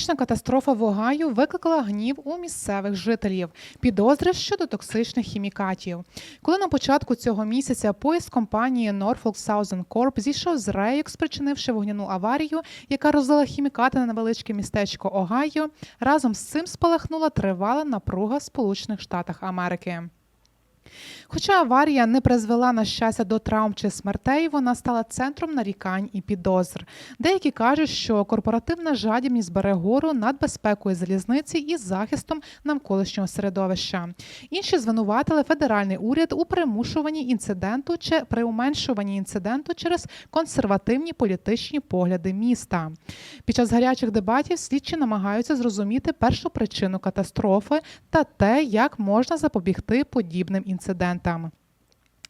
Хімічна катастрофа в Огайо викликала гнів у місцевих жителів, підозри щодо токсичних хімікатів. Коли на початку цього місяця поїзд компанії Norfolk Southern Corp зійшов з рейок, спричинивши вогняну аварію, яка розлила хімікати на невеличке містечко Огайо, разом з цим спалахнула тривала напруга Сполучених Штатах Америки. Хоча аварія не призвела на щастя до травм чи смертей, вона стала центром нарікань і підозр. Деякі кажуть, що корпоративна жадібність бере гору над безпекою залізниці і захистом навколишнього середовища. Інші звинуватили федеральний уряд у примушуванні інциденту чи приуменшуванні інциденту через консервативні політичні погляди міста. Під час гарячих дебатів слідчі намагаються зрозуміти першу причину катастрофи та те, як можна запобігти подібним інцидентам.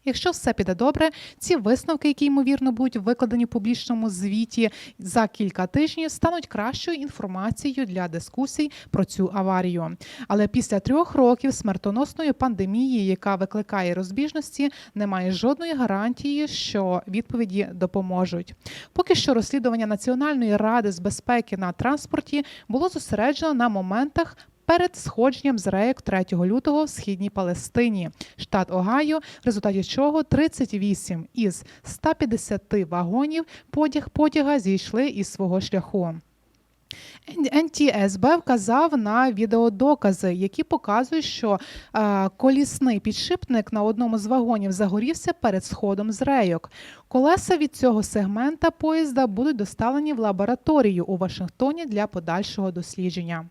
Якщо все піде добре, ці висновки, які ймовірно будуть викладені в публічному звіті за кілька тижнів, стануть кращою інформацією для дискусій про цю аварію. Але після трьох років смертоносної пандемії, яка викликає розбіжності, немає жодної гарантії, що відповіді допоможуть. Поки що розслідування Національної ради з безпеки на транспорті було зосереджено на моментах. Перед сходженням з рейок 3 лютого в східній Палестині, штат Огайо, в результаті чого 38 із 150 вагонів потяг потяга зійшли із свого шляху. НТСБ вказав на відеодокази, які показують, що е, колісний підшипник на одному з вагонів загорівся перед сходом з рейок. Колеса від цього сегмента поїзда будуть доставлені в лабораторію у Вашингтоні для подальшого дослідження.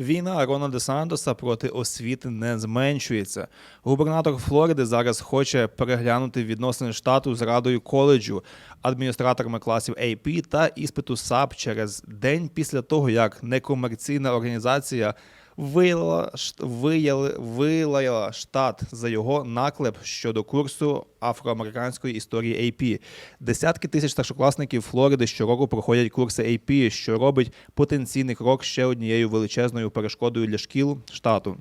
Війна Рона Сантоса проти освіти не зменшується. Губернатор Флориди зараз хоче переглянути відносини штату з радою коледжу, адміністраторами класів AP та іспиту САП через день після того, як некомерційна організація шт- вияли- вилаяла штат за його наклеп щодо курсу афроамериканської історії AP. Десятки тисяч старшокласників Флориди щороку проходять курси AP, що робить потенційний крок ще однією величезною перешкодою для шкіл штату.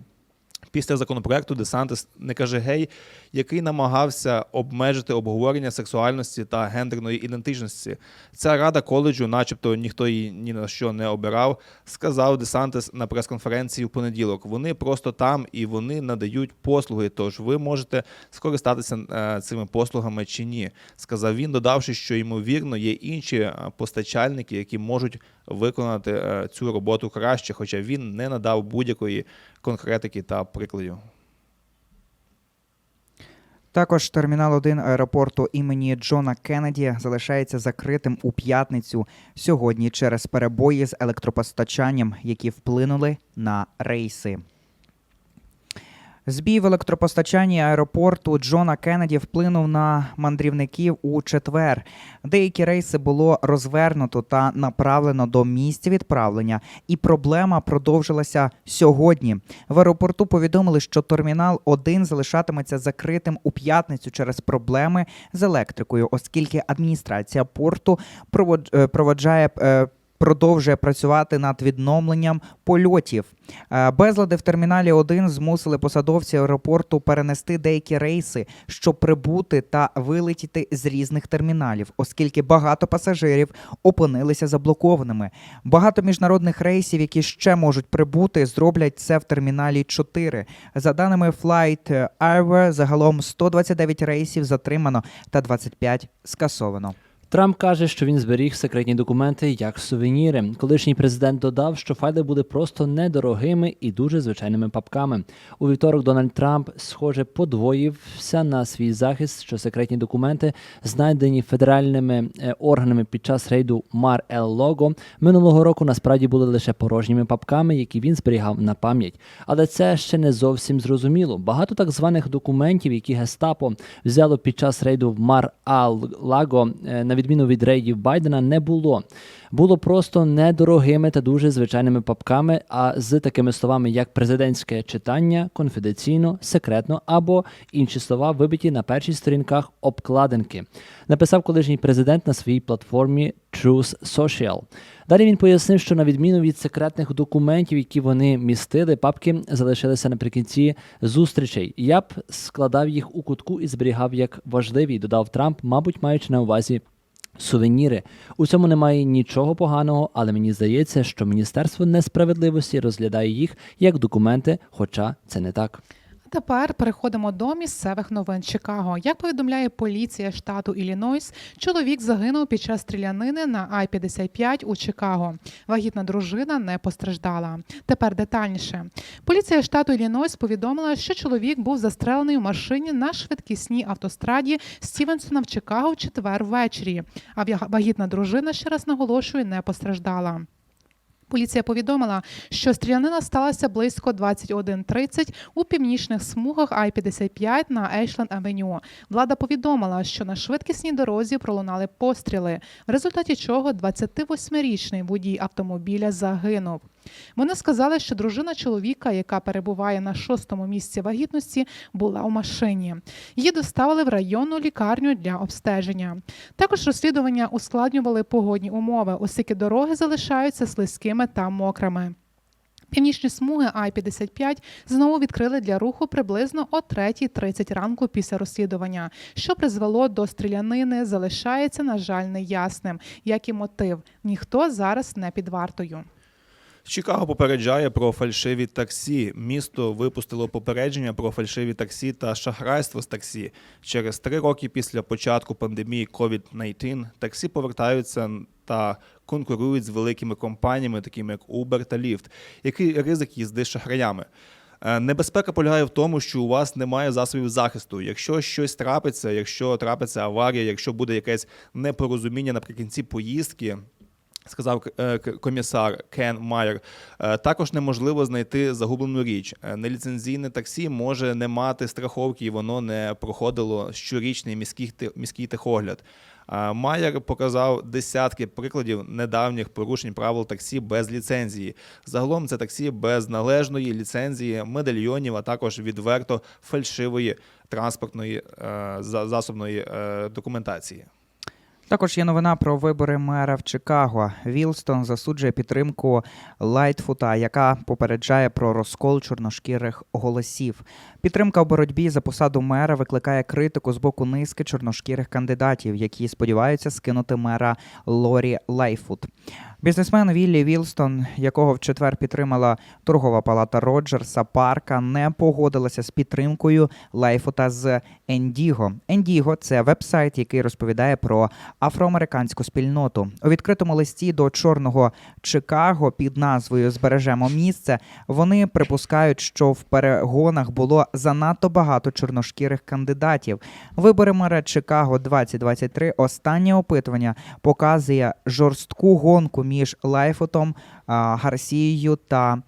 Після законопроекту Десантис не каже гей, який намагався обмежити обговорення сексуальності та гендерної ідентичності. Ця рада коледжу, начебто ніхто її ні на що не обирав, сказав Десантис на прес-конференції в понеділок. Вони просто там і вони надають послуги. Тож ви можете скористатися е, цими послугами чи ні. Сказав він, додавши, що ймовірно є інші е, постачальники, які можуть виконати е, цю роботу краще, хоча він не надав будь-якої конкретики та прикладів. Також термінал 1 аеропорту імені Джона Кеннеді залишається закритим у п'ятницю сьогодні через перебої з електропостачанням, які вплинули на рейси. Збій в електропостачанні аеропорту Джона Кеннеді вплинув на мандрівників у четвер. Деякі рейси було розвернуто та направлено до місця відправлення, і проблема продовжилася сьогодні. В аеропорту повідомили, що термінал 1 залишатиметься закритим у п'ятницю через проблеми з електрикою, оскільки адміністрація порту е, проводжає. Продовжує працювати над відновленням польотів. Е, Безлади в терміналі 1 змусили посадовці аеропорту перенести деякі рейси, щоб прибути та вилетіти з різних терміналів, оскільки багато пасажирів опинилися заблокованими. Багато міжнародних рейсів, які ще можуть прибути, зроблять це в терміналі 4. За даними Flight Airware, загалом 129 рейсів затримано та 25 скасовано. Трамп каже, що він зберіг секретні документи як сувеніри. Колишній президент додав, що файли були просто недорогими і дуже звичайними папками. У вівторок Дональд Трамп, схоже, подвоївся на свій захист, що секретні документи, знайдені федеральними е, органами під час рейду Мар Ел Лого, минулого року насправді були лише порожніми папками, які він зберігав на пам'ять. Але це ще не зовсім зрозуміло. Багато так званих документів, які гестапо взяло під час рейду в Мар Ал Лаго, е, на відміну від рейдів Байдена, не було. Було просто недорогими та дуже звичайними папками, а з такими словами, як президентське читання, конфіденційно, секретно або інші слова, вибиті на перших сторінках обкладинки, написав колишній президент на своїй платформі Truth Social. Далі він пояснив, що на відміну від секретних документів, які вони містили, папки залишилися наприкінці зустрічей. Я б складав їх у кутку і зберігав як важливі, додав Трамп, мабуть, маючи на увазі Сувеніри у цьому немає нічого поганого, але мені здається, що Міністерство несправедливості розглядає їх як документи, хоча це не так. Тепер переходимо до місцевих новин Чикаго. Як повідомляє поліція штату Іллінойс, чоловік загинув під час стрілянини на Ай-55 у Чикаго. Вагітна дружина не постраждала. Тепер детальніше. Поліція штату Іллінойс повідомила, що чоловік був застрелений у машині на швидкісній автостраді Стівенсона в Чикаго в четвер ввечері. А вагітна дружина, ще раз наголошую, не постраждала. Поліція повідомила, що стрілянина сталася близько 21.30 у північних смугах Ай-55 на Ейшленд Авеню. Влада повідомила, що на швидкісній дорозі пролунали постріли, в результаті чого 28-річний водій автомобіля загинув. Вони сказали, що дружина чоловіка, яка перебуває на шостому місці вагітності, була у машині. Її доставили в районну лікарню для обстеження. Також розслідування ускладнювали погодні умови, оскільки дороги залишаються слизькими та мокрими. Північні смуги Ай-55 знову відкрили для руху приблизно о 3.30 ранку після розслідування, що призвело до стрілянини, залишається, на жаль, неясним, як і мотив. Ніхто зараз не під вартою. Чикаго попереджає про фальшиві таксі. Місто випустило попередження про фальшиві таксі та шахрайство з таксі. Через три роки після початку пандемії COVID-19 таксі повертаються та конкурують з великими компаніями, такими як Uber та Lyft. Який ризик їзди з шахраями? Е, Небезпека полягає в тому, що у вас немає засобів захисту. Якщо щось трапиться, якщо трапиться аварія, якщо буде якесь непорозуміння наприкінці поїздки, сказав е, комісар Кен Майер. Е, Також неможливо знайти загублену річ. Е, Неліцензійне таксі може не мати страховки, і воно не проходило щорічний міський, міський техогляд. Майер показав десятки прикладів недавніх порушень правил таксі без ліцензії. Загалом це таксі без належної ліцензії, медальйонів, а також відверто фальшивої транспортної засобної документації. Також є новина про вибори мера в Чикаго. Вілстон засуджує підтримку Лайтфута, яка попереджає про розкол чорношкірих голосів. Підтримка у боротьбі за посаду мера викликає критику з боку низки чорношкірих кандидатів, які сподіваються скинути мера Лорі Лайфут. Бізнесмен Віллі Вілстон, якого в четвер підтримала торгова палата Роджерса Парка, не погодилася з підтримкою Лайфута з Ендіго. Ендіго це веб-сайт, який розповідає про афроамериканську спільноту. У відкритому листі до чорного Чикаго під назвою Збережемо місце. Вони припускають, що в перегонах було занадто багато чорношкірих кандидатів. Вибори мера Чикаго 2023 Останнє опитування показує жорстку гонку між Лайфотом, Гарсією та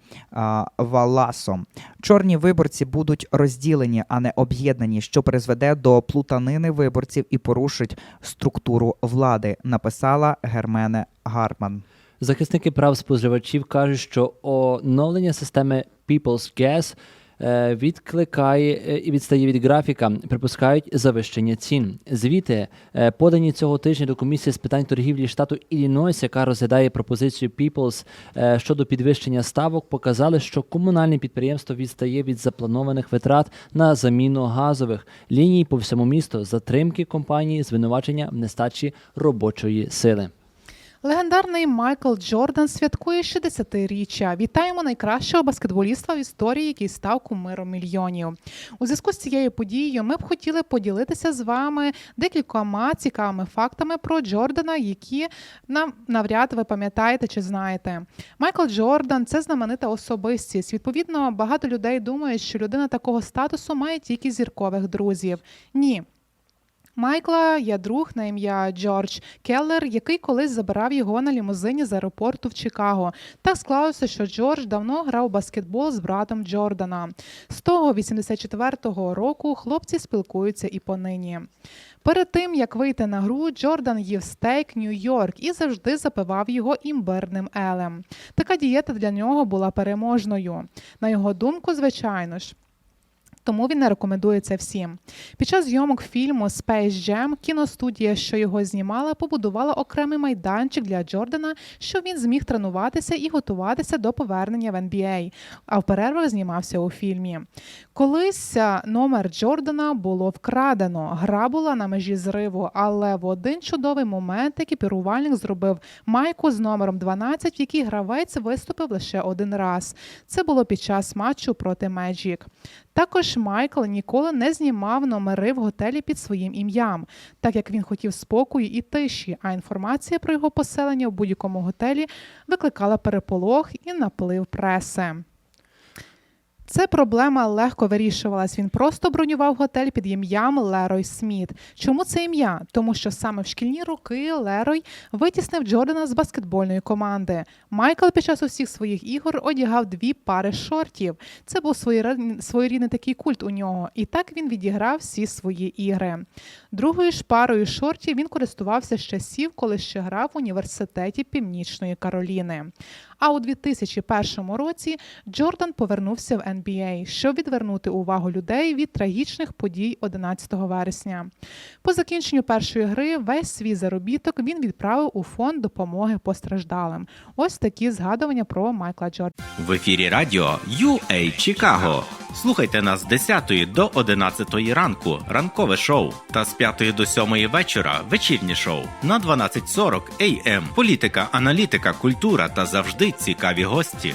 Валасом. Чорні виборці будуть розділені, а не об'єднані, що призведе до плутанини виборців і порушить структуру влади. Написала Гермене Гарман. Захисники прав споживачів кажуть, що оновлення системи People's Gas е, відкликає е, і відстає від графіка, припускають завищення цін. Звіти, е, подані цього тижня до комісії з питань торгівлі штату Іллінойс, яка розглядає пропозицію People's е, щодо підвищення ставок, показали, що комунальне підприємство відстає від запланованих витрат на заміну газових ліній по всьому місту, затримки компанії, звинувачення в нестачі робочої сили. Легендарний Майкл Джордан святкує 60-річчя. Вітаємо найкращого баскетболіста в історії, який став кумиром мільйонів. У зв'язку з цією подією ми б хотіли поділитися з вами декількома цікавими фактами про Джордана, які нам навряд ви пам'ятаєте чи знаєте. Майкл Джордан це знаменита особистість. Відповідно, багато людей думають, що людина такого статусу має тільки зіркових друзів. Ні. Майкла є друг на ім'я Джордж Келлер, який колись забирав його на лімузині з аеропорту в Чикаго. Так склалося, що Джордж давно грав баскетбол з братом Джордана. З того 84-го року хлопці спілкуються і понині. Перед тим як вийти на гру, Джордан їв стейк Нью-Йорк і завжди запивав його імбирним елем. Така дієта для нього була переможною. На його думку, звичайно ж. Тому він не рекомендує це всім. Під час зйомок фільму Space Jam кіностудія, що його знімала, побудувала окремий майданчик для Джордана, щоб він зміг тренуватися і готуватися до повернення в NBA, а в перервах знімався у фільмі. Колись номер Джордана було вкрадено. Гра була на межі зриву, але в один чудовий момент екіпірувальник зробив майку з номером 12, в якій гравець виступив лише один раз. Це було під час матчу проти Magic. Також Майкл ніколи не знімав номери в готелі під своїм ім'ям, так як він хотів спокою і тиші, а інформація про його поселення в будь-якому готелі викликала переполох і наплив преси. Це проблема легко вирішувалась. Він просто бронював готель під ім'ям Лерой Сміт. Чому це ім'я? Тому що саме в шкільні роки Лерой витіснив Джордана з баскетбольної команди. Майкл під час усіх своїх ігор одягав дві пари шортів. Це був своєрідний, такий культ у нього, і так він відіграв всі свої ігри. Другою ж парою шортів він користувався з часів, коли ще грав в університеті Північної Кароліни. А у 2001 році Джордан повернувся в NBA, щоб відвернути увагу людей від трагічних подій 11 вересня. По закінченню першої гри весь свій заробіток він відправив у фонд допомоги постраждалим. Ось такі згадування про Майкла Джордана. В ефірі радіо UA Чикаго. Слухайте нас з 10 до 11 ранку, ранкове шоу, та з 5 до 7 вечора вечірнє шоу на 12.40 AM. Політика, аналітика, культура та завжди цікаві гості